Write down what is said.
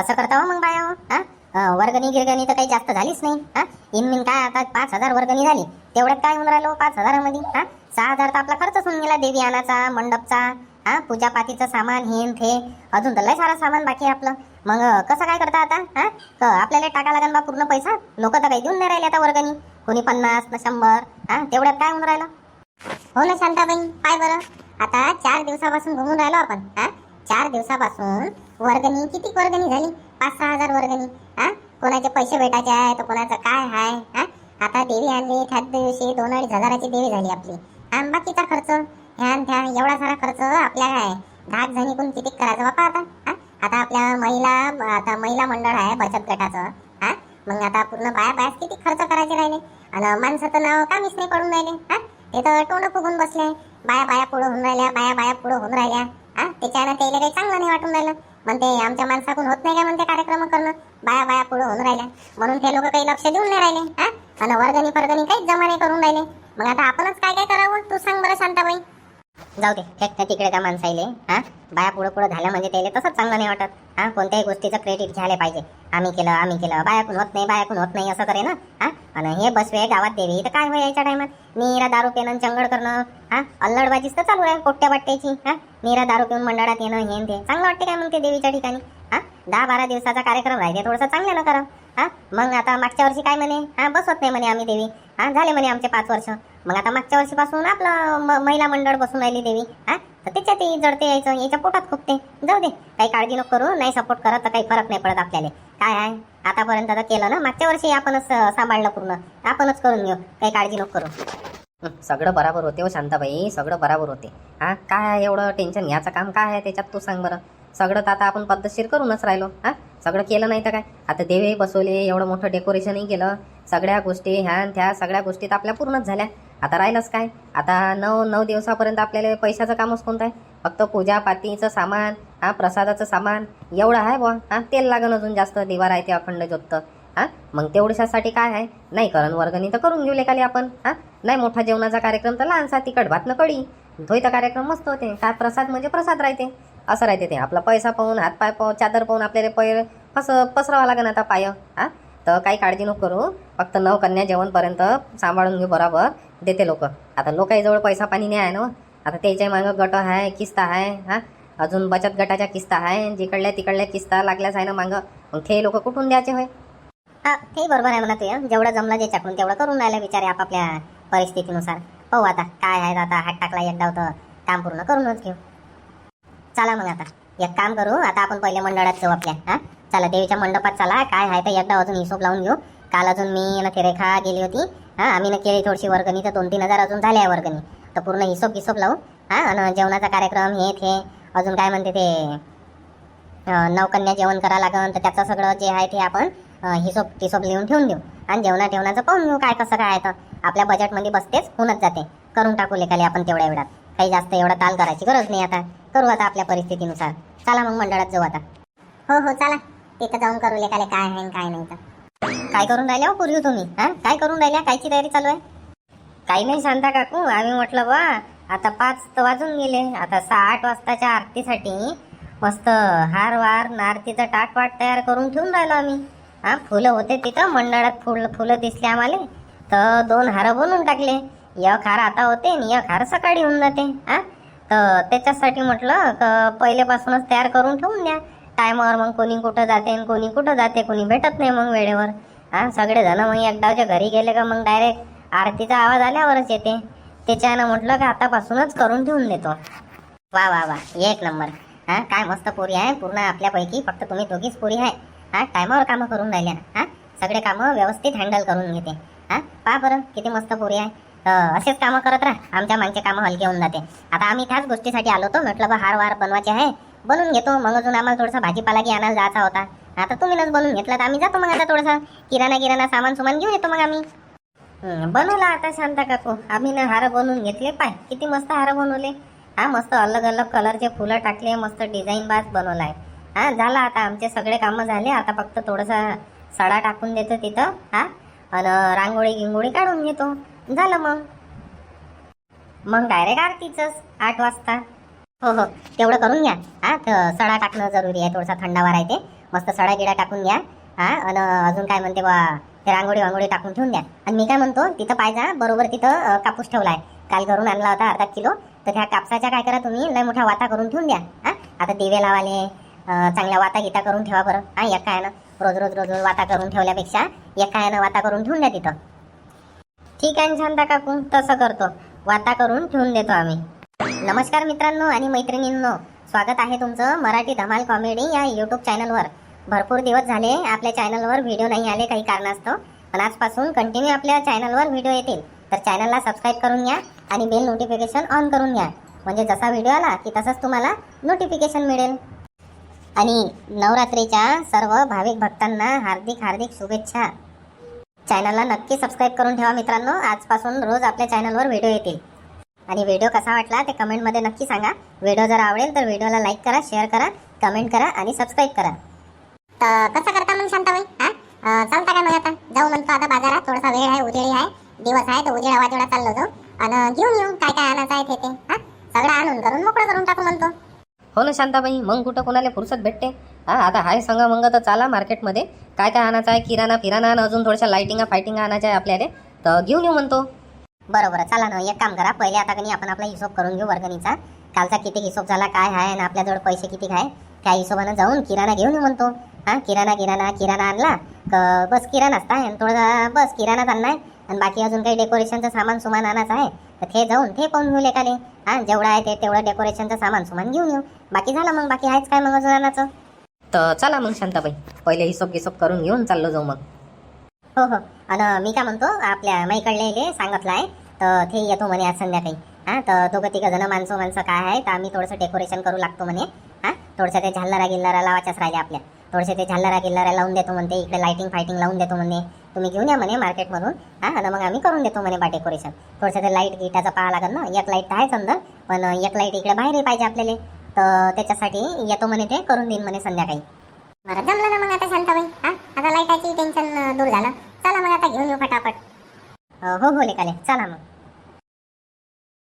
कसं करता हो मग बाया हो? हा? वर्गणी गिरगणी तर काही जास्त झालीच नाही. हा? इनमिन काय आता पाच हजार वर्गणी झाली. तेवढ्यात काय होऊन राहिलो पाच हजारामध्ये? हा? सहा हजार तर आपला खर्च होऊन गेला देवी आणाचा मंडपचा हा? पूजापातीचं सामान हेन थे अजून तर लय सारा सामान बाकी आहे आपलं. मग कसं काय करता आता? हा? क- आपल्याला टाका लागेल बा पूर्ण पैसा. लोक तर काही देऊन नाही राहिले आता वर्गणी. कोणी पन्नास न शंभर. हा? तेवढ्यात काय होऊन राहिलं? हो ना शांताबाई पाय बरं. आता चार दिवसापासून घुमून राहिलो आपण. हा? चार दिवसापासून वर्गणी किती वर्गणी झाली? पाच सहा हजार वर्गणी. हा? कोणाचे पैसे भेटायचे आहे तर कोणाचं काय आहे हा? आता देवी आणली त्याच दिवशी दोन अडीच हजाराची देवी झाली आपली. आणि बाकीचा खर्च? ध्यान ध्यान एवढा सारा खर्च आपल्या काय दहा जणीकडून किती करायचं बापा आता? हा? आता आपल्या महिला आता महिला मंडळ आहे बचत गटाचं. हा? मग आता पूर्ण बाया बायास किती खर्च करायचे राहिले? आणि माणसाचं नाव कामीच नाही पडून राहिले? हा? ते तर टोंड फुगून बसले. बाया बाया पुढं होऊन राहिल्या बाया बाया पुढं होऊन राहिल्या. त्याच्यानं त्याला काही चांगलं नाही वाटून राहिलं. म्हणते आमच्या माणसाकडून होत नाही का? म्हणते कार्यक्रम करणं. बाया बाया पुढं होऊन राहिल्या. म्हणून ते लोक काही लक्ष देऊन नाही राहिले हा? आणि वर्गणी फरगणी काहीच जमा नाही करून राहिले. मग आता आपणच काय काय करावं? तू सांग बरं शांताबाई. जाऊ दे फेक त्या तिकडे त्या माणसाईले हा? बाया पुढं पुढं झालं म्हणजे त्याला तसंच चांगलं नाही वाटत हा? कोणत्याही गोष्टीचं क्रेडिट घ्यायला पाहिजे. आम्ही केलं आम्ही केलं. बायाकून होत नाही बायाकून होत नाही असं करे ना? हा? आणि हे बसवे गावात देवी तर काय होय याच्या टायमात? नीरा दारू पेनं चंगड करणं हा? अल्लडबाजीच तर चालू आहे पोट्या वाटण्याची हा? नीरा दारू पिऊन मंडळात येणं हे ते. चांगलं वाटते काय मग ते देवीच्या ठिकाणी हा? दहा बारा दिवसाचा कार्यक्रम राहिले थोडंसं चांगल्यानं करा. हा? मग आता मागच्या वर्षी काय म्हणे? हा बसवत नाही म्हणे आम्ही देवी. हा झाले म्हणे आमचे पाच वर्ष. मग आता मागच्या वर्षीपासून आपलं महिला मंडळ बसून राहिली देवी. हा? तर त्याच्यातही जडते यायचं याच्या पोटात खुपते. जाऊ दे काही काळजी नको करू नाही सपोर्ट करत तर काही फरक नाही पडत आपल्याला. काय आहे? आतापर्यंत तर केलं ना? मागच्या वर्षी आपणच सांभाळलं पूर्ण. आपणच करून घेऊ. काही काळजी नको करू. सगळं बराबर होते हो शांताबाई. सगळं बराबर होते. हा? काय एवढं टेन्शन घ्यायचं काम काय आहे त्याच्यात? तू सांग बरं. सगळं तर आता आपण पद्धतशीर करूनच राहिलो हा? सगळं केलं नाही तर काय? आता देवे बसवले एवढं मोठं डेकोरेशनही केलं. सगळ्या गोष्टी ह्या त्या सगळ्या गोष्टी तर आपल्या पूर्णच झाल्या. आता राहिलंच काय? आता नऊ नऊ दिवसापर्यंत आपल्याला पैशाचं कामच कोणतं आहे? फक्त पूजा पातीचं सामान हा प्रसादाचं सामान एवढं आहे बुवा हा? तेल लागन अजून जास्त दिवा राहते अखंड ज्योत हा? मग तेवढ्यासाठी काय आहे? नाही करण वर्गणी तर करून घेऊ लेखाली आपण हा? नाही मोठा जेवणाचा कार्यक्रम तर लहानसा तिखट भात न कडी धोईचा कार्यक्रम मस्त होते. काय? प्रसाद म्हणजे प्रसाद राहते. असं राहते ते. आपला पैसा पाहून हात पाय पाहून चादर पाहून आपल्याला पैर फस पसरावा लागेल आता पाय हा? तर काही काळजी नको करू. फक्त नऊ कन्या जेवणपर्यंत सांभाळून घेऊ बरोबर. देते लोक. आता लोकांजवळ पैसा पाणी नाही आहे ना. आता त्याच्या मागं गट आहे किस्ता आहे हा? अजून बचत गटाच्या किस्ता आहे जिकडल्या तिकडल्या किस्ता लागल्याच आहे ना मागं. मग ते लोक कुठून द्यायचे होय? हा ते बरोबर आहे म्हणा तू जेवढं जमलं चाकून तेवढं करून राहिलं बिचारे आपापल्या परिस्थितीनुसार. पाहू आता काय आहे आता. हात टाकला एकदा होतं. काम पूर्ण करूनच घेऊ. चला मग आता. एक काम करू आता आपण पहिले मंडळात जाऊ आपल्या हा? चला देवीच्या मंडपात चला. काय आहे तर एकदा अजून हिशोब लावून घेऊ. काल अजून मी ना रेखा गेली होती हा? आम्ही न केली थोडीशी वर्गणी तर दोन तीन हजार अजून झाले आहे वर्गणी. तर पूर्ण हिशोब हिशोब लावू हा? आणि जेवणाचा कार्यक्रम हे ते अजून काय म्हणते ते नवकन्या जेवण करा लागन तर त्याचं सगळं जे आहे ते आपण हिशोब हिशोब लिहून ठेवून देऊ. आणि जेवणा ठेवण्याचं पाहून घेऊ काय कसं काय आहे तर. आपल्या बजेटमध्ये बसतेच होऊनच जाते. करून टाकू लेखाली आपण तेवढ्या वेळात. काही जास्त एवढा ताल करायची गरज नाही आता. करू आता आपल्या परिस्थितीनुसार. चला मग मंडळात जाऊ आता. हो हो चला. तिथं जाऊन करू लेखाले काय आहे आणि काय नाही तर काय करून राहिल्या हो पूर्वी तुम्ही? हा? काय करून राहिल्या? कायची तयारी चालू आहे? काही नाही शांता काकू आम्ही म्हटलं बा आता पाच तर वाजून गेले. आता सहा आठ वाजताच्या आरतीसाठी मस्त हार वार नारतीचं टाट वाट तयार करून ठेवून राहिलो आम्ही. हा फुलं होते तिथं मंडळात फुल फुलं दिसले आम्हाला. तर दोन हार बनवून टाकले. एक हार आता होते आणि एक हार सकाळी होऊन जाते. हा? तर त्याच्यासाठी म्हटलं तर पहिल्यापासूनच तयार करून ठेवून द्या. टायमावर मग कोणी कुठं जाते आणि कोणी कुठं जाते कोणी भेटत नाही मग वेळेवर. हा सगळे जण मग एकदाच्या घरी गेले का मग डायरेक्ट आरतीचा आवाज आल्यावरच येते. त्याच्यानं म्हटलं का आतापासूनच करून ठेवून देतो. वा वा वा एक नंबर. हा काय मस्त पोरी आहे पूर्ण आपल्यापैकी फक्त तुम्ही दोघीच पोरी आहे. हा टायमावर कामं करून राहिल्या हा सगळे कामं व्यवस्थित हँडल करून घेते. हा पा बरं किती मस्त पोरी आहे. असेच कामं करत राहा. आमच्या मागचे कामं हलके होऊन जाते. आता आम्ही त्याच गोष्टीसाठी आलो होतो. म्हटलं बा हार वार बनवायचे आहे. बनवून घेतो. मग अजून आम्हाला थोडासा भाजीपाला की आणायला जायचा होता. आता तुम्हीच बनवून घेतला तर आम्ही जातो मग आता थोडासा. किराणा किराणा सामान सुमान घेऊन येतो मग आम्ही. बनवला आता शांता काकू. आम्ही ना हार बनवून घेतले. पाय किती मस्त हार बनवले. हा मस्त अलग अलग कलरचे फुलं टाकले. मस्त डिझाईन बाज बनवलाय हा झालं आता. आमचे सगळे कामं झाले. आता फक्त थोडासा सडा टाकून देतो तिथं. हा आणि रांगोळी गिंगोळी काढून घेतो. झालं मग. मग डायरेक्ट आरतीच आठ वाजता. हो हो. तेवढं करून घ्या. हा तर सडा टाकणं जरुरी आहे. थोडासा थंडावर आहे ते मस्त सडा गिडा टाकून घ्या. हा आणि अजून काय म्हणते बा ते रांगोळी वांगोळी टाकून ठेवून द्या. आणि मी काय म्हणतो तिथं पाहिजा बरोबर तिथं कापूस ठेवला आहे काल घरून आणला होता अर्धा किलो. तर त्या कापसाच्या काय करा तुम्ही लय मोठा वाता करून ठेवून द्या. हा आता दिवे लावाले चांगल्या वाता गीता करून ठेवा बरं. हा एका यानं रोज रोज रोज रोज वाता करून ठेवल्यापेक्षा एका यानं वाता करून ठेवून द्या तिथं. ठीक आहे शांता काकू. तसं करतो. वाता करून ठेवून देतो आम्ही. नमस्कार मित्रांनो आणि मैत्रिणींनो. स्वागत आहे तुमचं मराठी धमाल कॉमेडी या यूट्यूब चॅनलवर भरपूर दिवस झाले आपल्या चॅनलवर व्हिडिओ नाही आले काही कारणास्तव. पण आजपासून कंटिन्यू आपल्या चॅनलवर व्हिडिओ येतील. तर चॅनलला सबस्क्राईब करून घ्या आणि बेल नोटिफिकेशन ऑन करून घ्या. म्हणजे जसा व्हिडिओ आला की तसंच तुम्हाला नोटिफिकेशन मिळेल. आणि नवरात्रीच्या सर्व भाविक भक्तांना हार्दिक हार्दिक शुभेच्छा. चॅनलला नक्की सबस्क्राईब करून ठेवा मित्रांनो. आजपासून रोज आपल्या चॅनलवर व्हिडिओ येतील. आणि व्हिडिओ कसा वाटला ते कमेंटमध्ये नक्की सांगा. व्हिडिओ जर आवडेल तर व्हिडिओला लाईक करा शेअर करा कमेंट करा आणि सबस्क्राईब करा. तर कसं करता मग शांताबाई? हा? चालता काय मग आता? जाऊ म्हणतो आता बाजारात. थोडासा वेळ आहे उजेळी आहे. दिवस आहे तर उजेडा वाजेळा चाललो जाऊ. आणि घेऊन येऊ काय काय आणायचं आहे ते ते. हा? सगळं आणून करून मोकळं करून टाकू म्हणतो. हो ना शांताबाई मग कुठं कोणाला फुरसत भेटते? हा आता हाय सांगा मग तर चाला मार्केटमध्ये. काय काय आणायचं आहे? किराणा फिराणा आणि अजून थोड्याशा लाईटिंगा फायटिंगा आणायच्या आहे आपल्याला. तर घेऊन येऊ म्हणतो. बरोबर चला ना एक काम करा. पहिले आता कनी आपण आपला हिशोब करून घेऊ वर्गणीचा. कालचा किती हिशोब झाला काय आहे आणि आपल्याजवळ पैसे किती आहे त्या हिशोबानं जाऊन किराणा घेऊन येऊ म्हणतो. हा किराणा किराणा किराणा आणला. क बस किराणाच आहे थोडासा बस किराणाच आहे आणि बाकी अजून काही डेकोरेशनचं सामान सुमान आणायचं आहे तर ते जाऊन ते पाहून घेऊ लेकाले हा जेवढं आहे ते तेवढं डेकोरेशनचं सामान सुमान घेऊन येऊ. बाकी झालं मग बाकी आहेच काय मग अजून आणायचं? तर चला मग शांताबाई पहिले हिशोब गिशोब करून घेऊन चाललो जाऊ मग. हो हो. आणि मी काय म्हणतो आपल्या माईकडले सांगितलं आहे तर ते येतो म्हणे आज संध्याकाळी. हा तर दोघं तिघं जण माणसं माणसं काय आहे तर आम्ही थोडंसं डेकोरेशन करू लागतो म्हणे. हा थोडंसं ते झाल्लारा गिल्लारा लावायच्याच राहिले आपल्या. थोडेसे ते झाल्लारा गिल्लारा लावून देतो म्हणते इकडे लाइटिंग फायटिंग लावून देतो म्हणे. तुम्ही घेऊन या म्हणे मार्केटमधून हा आणि मग आम्ही करून देतो म्हणे बा डेकोरेशन थोडंसं ते लाइट गिटाचं पाहा लागेल ना. एक लाइट तर आहेच अंदर पण एक लाइट इकडे बाहेरही पाहिजे आपल्याला. तर त्याच्यासाठी येतो म्हणे ते करून देईन म्हणे संध्याकाळी. बरं जमलं ना मग आता शांताबाई. हा आता लाईटाची टेन्शन दूर झालं. चला मग आता घेऊन येऊ फटाफट. हो हो, हो लेकाले. चला मग.